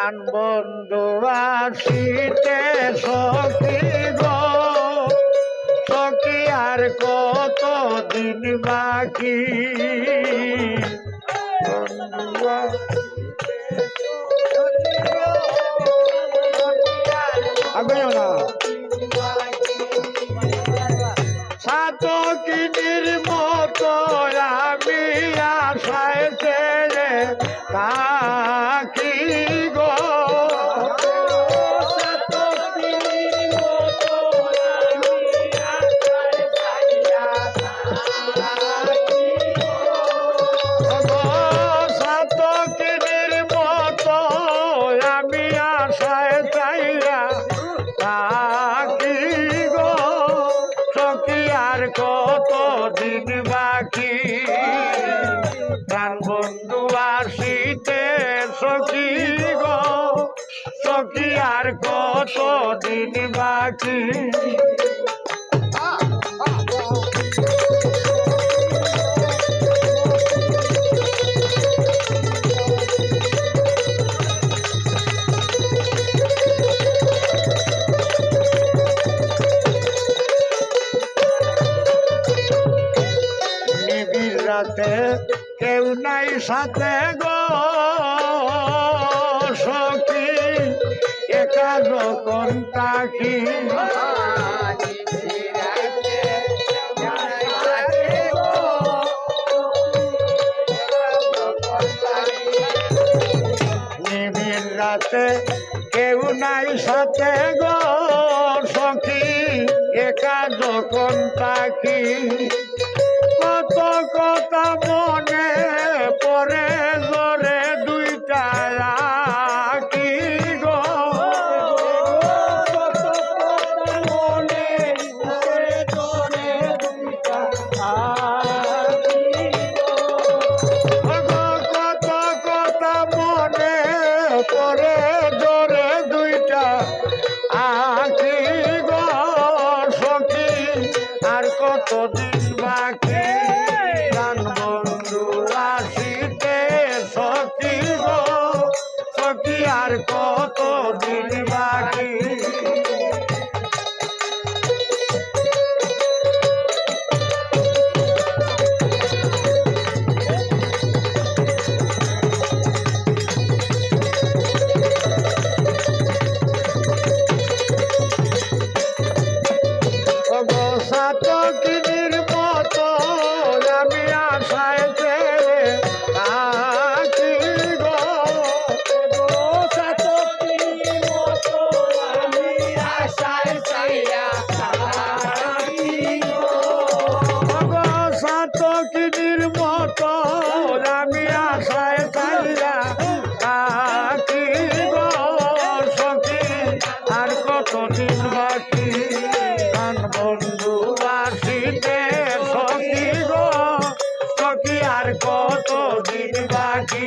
প্রাণ বন্ধু আসিতে সখী গো। সখী আর কত দিন বাকি আগাইও না। সাতকিনির মতো আমি আশায় ছেড়ে থাকি আর কত দিন বাকি কেউ নাই সাথে গো সখী যখন তাকি নিবিড় রাতে কেউ নাই সাথে গো সখী একা যখন তাকি পরে জোরে দুইটা আখি গো সখী। আর কতদিন বাকি গান বন্ধু আসিতে সখী গো? সখী, আর কত দিন বাকি কতদিন বাকি গান বন্ধু আসিতে সখী গো। সখী আর কত বাকি?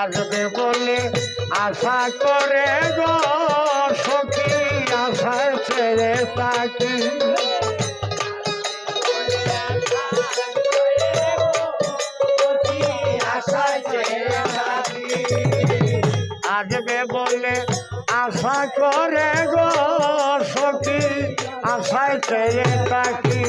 আসবে বলে আশা করে আসবে বলে আশা করে গো সখী আশায় ছেড়ে থাকি।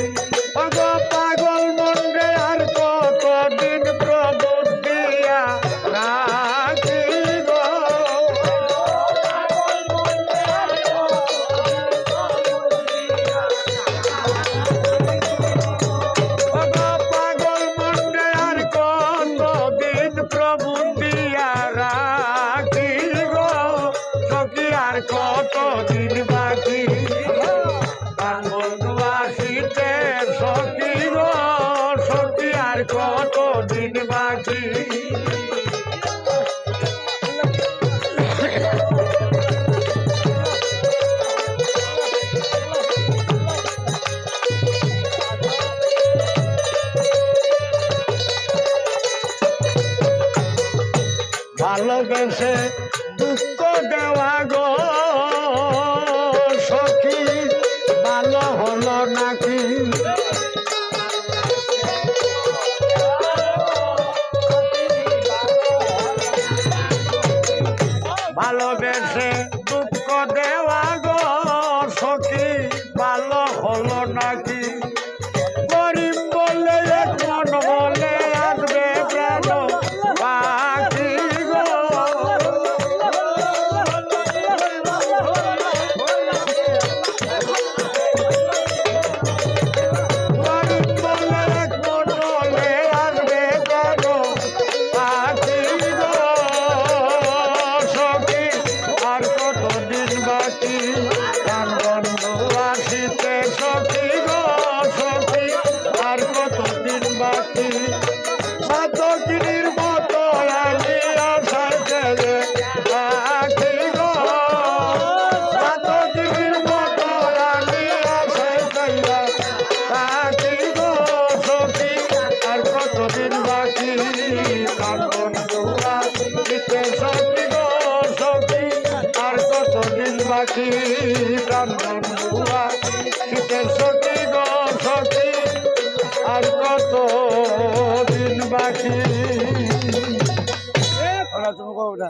আর কত দিন বাকি? ভালোবেসে দুঃখ দেওয়া বাকি সাতকিনীর মতো আমি আশায় গেলে আখি গো। সাতকিনীর মতো আমি আশায় গেলে আখি গো। সখী, আর কতদিন বাকি? আর কতদিন বাকি? বাকি ওরা তুমি কও ওটা।